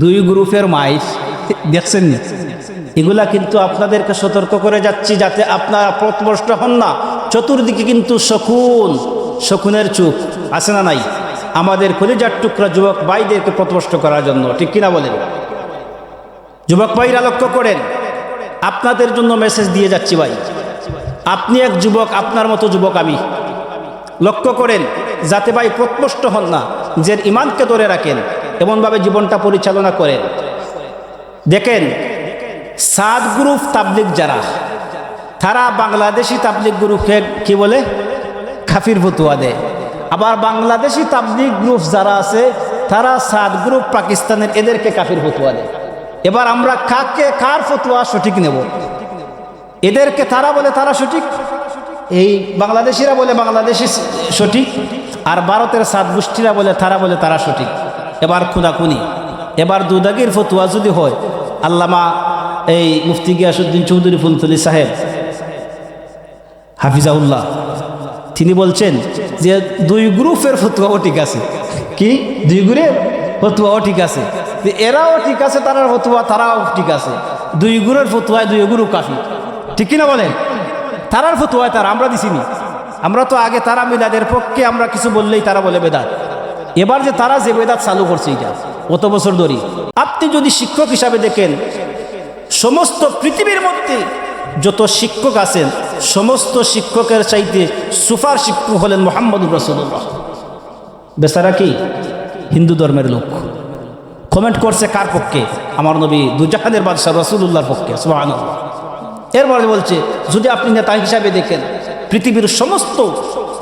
দুই গ্রুপের মাইস, দেখছেন এগুলা কিন্তু আপনাদেরকে সতর্ক করে যাচ্ছি যাতে আপনারা পথভ্রষ্ট হন না। চতুর্দিকে কিন্তু শকুন, শকুনের চুপ, আছে না নাই? আমাদের কলিজার টুকরা যুবক ভাইদেরকে পথভ্রষ্ট করার জন্য, ঠিক কিনা বলেন? যুবক ভাইরা লক্ষ্য করেন, আপনাদের জন্য মেসেজ দিয়ে যাচ্ছি ভাই। আপনি এক যুবক, আপনার মতো যুবক আমি। লক্ষ্য করেন, যাতে ভাই প্রত্নষ্ট হন না, যে ইমানকে ধরে রাখেন। এমনভাবে জীবনটা পরিচালনা করেন দেখেন সাদ গ্রুপ তাবলিক যারা, তারা বাংলাদেশি তাবলিক গ্রুপকে কি বলে? খাফির ফতুয়া দেয়। আবার বাংলাদেশি তাবলিক গ্রুপ যারা আছে, তারা সাদ গ্রুপ পাকিস্তানের এদেরকে কাফির ফতুয়া দেয়। এবার আমরা কাকে, কার ফতুয়া সঠিক নেব? এদেরকে তারা বলে তারা সঠিক? এই বাংলাদেশিরা বলে বাংলাদেশি সঠিক, আর ভারতের সাত গোষ্ঠীরা বলে তারা বলে তারা সঠিক। এবার খুনাখুনি এবার দুদাগির ফতুয়া যদি হয়, আল্লামা এই মুফতি গিয়াসুদ্দিন চৌধুরী ফুলতলি সাহেব হাফিজাউল্লাহ তিনি বলছেন যে দুই গ্রুপের ফতুয়াও ঠিক আছে। কি? দুই গ্রুপের ফতুয়াও ঠিক আছে। এরাও ঠিক আছে, তারার ফতুয়া তারাও ঠিক আছে। দুই গুরুর ফতুয়ায় দুই গুরু কাফি। ঠিক কিনা বলেন? তারার ফতুয়ায় তারা, আমরা দিছিনি আমরা তো আগে তারা মিলাদের পক্ষে আমরা কিছু বললেই তারা বলে বেদাত। এবার যে তারা যে বেদাত চালু করছে এটা, কত বছর ধরে? আপনি যদি শিক্ষক হিসাবে দেখেন, সমস্ত পৃথিবীর মধ্যে যত শিক্ষক আছেন, সমস্ত শিক্ষকের চাইতে সুফার শিক্ষক হলেন মোহাম্মদ রসুল্লাহ বেচারা কি? হিন্দু ধর্মের লোক। কমেন্ট করছে কার পক্ষে? আমার নবী দুজাহানের বাদশাহ রসুল্লাহর পক্ষে সুবাহ এরপরে বলছে, যদি আপনি নেতা হিসাবে দেখেন, পৃথিবীর সমস্ত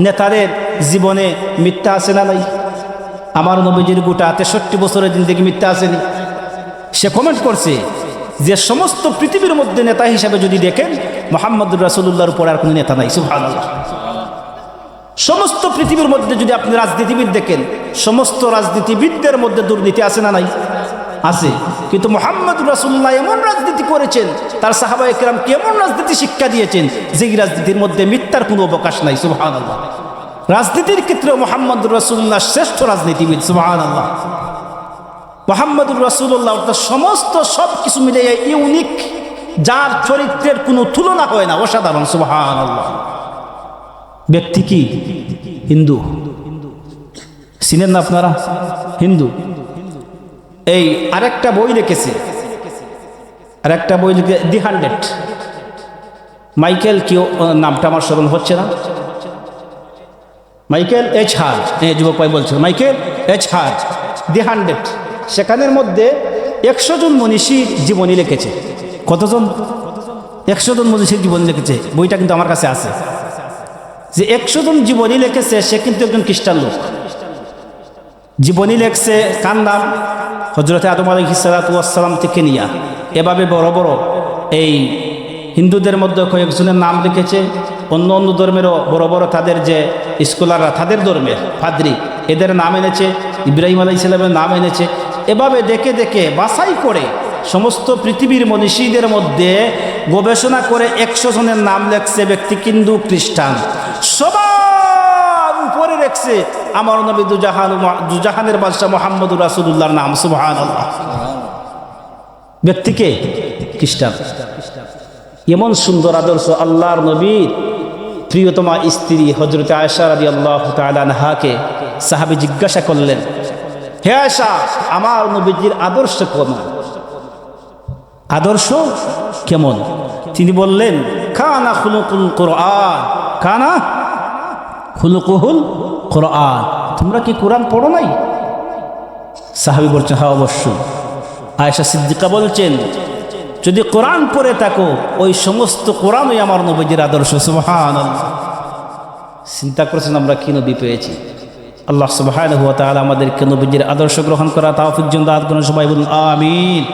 নেতাদের জীবনে মিথ্যা আছে না নাই? আমার নবীজির গোটা তেষট্টি বছরের দিন থেকে মিথ্যা আসেনি। সে কমেন্ট করছে যে সমস্ত পৃথিবীর মধ্যে নেতা হিসাবে যদি দেখেন, মোহাম্মদুর রাসুল্লাহর উপর আর কোনো নেতা নাই। সুভান সমস্ত পৃথিবীর মধ্যে যদি আপনি রাজনীতিবিদ দেখেন, সমস্ত রাজনীতিবিদদের মধ্যে দুর্নীতি আছে না নাই? আছে। কিন্তু মোহাম্মদ রাসুল্লাহ এমন রাজনীতি করেছেন, তার সাহাবা একরাম কেমন রাজনীতি শিক্ষা দিয়েছেন যে রাজনীতির মধ্যে মিথ্যার কোনো অবকাশ নাই। সুবাহান আল্লাহ রাজনীতির ক্ষেত্রে মোহাম্মদ রসুল্লাহ শ্রেষ্ঠ রাজনীতিবিদ সুবাহান আল্লাহ মোহাম্মদুর রসুল্লাহ অর্থাৎ সমস্ত সব কিছু মিলে ইউনিক যার চরিত্রের কোনো তুলনা হয় না, অসাধারণ সুবাহান আল্লাহ ব্যক্তি কি? হিন্দু। চিনেন না আপনারা? হিন্দু। এই আরেকটা বই লিখেছে। আরেকটা বই লিখে দি হান্ড্রেড। মাইকেল কেউ নামটা আমার স্মরণ হচ্ছে না। Michael H Hart. হ্যাঁ যুবক ভাই বলছিল, Michael H Hart, the hundred. সেখানের মধ্যে একশো জন মনীষী জীবনী লিখেছে। কতজন? একশো জন মনীষীর জীবনী লিখেছে। বইটা কিন্তু আমার কাছে আছে। যে একশো জন জীবনী লিখেছে, সে কিন্তু একজন খ্রিস্টান লোক। জীবনী লেখছে কার নাম? হজরত আদম আলহিসালাতাম থেকে নিয়া। এভাবে বড় বড় এই হিন্দুদের মধ্যে কয়েকজনের নাম লিখেছে। অন্য অন্য ধর্মেরও বড় বড় তাদের যে স্কলাররা, তাদের ধর্মের ফাদ্রি এদের নাম এনেছে, ইব্রাহিম আলাই ইসলামের নাম এনেছে। এভাবে দেখে দেখে বাছাই করে সমস্ত পৃথিবীর মনীষীদের মধ্যে গবেষণা করে একশো জনের নাম লেখছে ব্যক্তি কিন্তু খ্রিস্টান। সবার উপরে রেখছে আমার নবী দুজাহান, দুজাহানের বাদশাহ মোহাম্মদুর রাসুল্লাহর নাম সুবাহান আল্লাহ ব্যক্তিকে খ্রিস্টান। এমন সুন্দর আদর্শ আল্লাহর নবীর প্রিয়তমা স্ত্রী হজরত আয়সা রাজি আল্লাহ তালানহাকে সাহাবি জিজ্ঞাসা করলেন, হে আয়সা আমার নবীজির আদর্শ কেমন? আদর্শ কেমন? তিনি বললেন খানা খুলুকুল কোরআন। খানা খুলুকুহুল কোরআন। তোমরা কি কোরআন পড়ো নাই? সাহাবি বলছেন হ্যাঁ অবশ্যই। আয়েশা সিদ্দিকা বলছেন যদি কোরআন পড়ে থাকো, ওই সমস্ত কোরআনই আমার নবীজির আদর্শ সুবহান চিন্তা করছেন আমরা কী নবী পেয়েছি? আল্লাহ সুবহান হুয়া তাহলে আমাদেরকে নবীজির আদর্শ গ্রহণ করা তাওফিক কোনো সবাই বলুন, আমিন।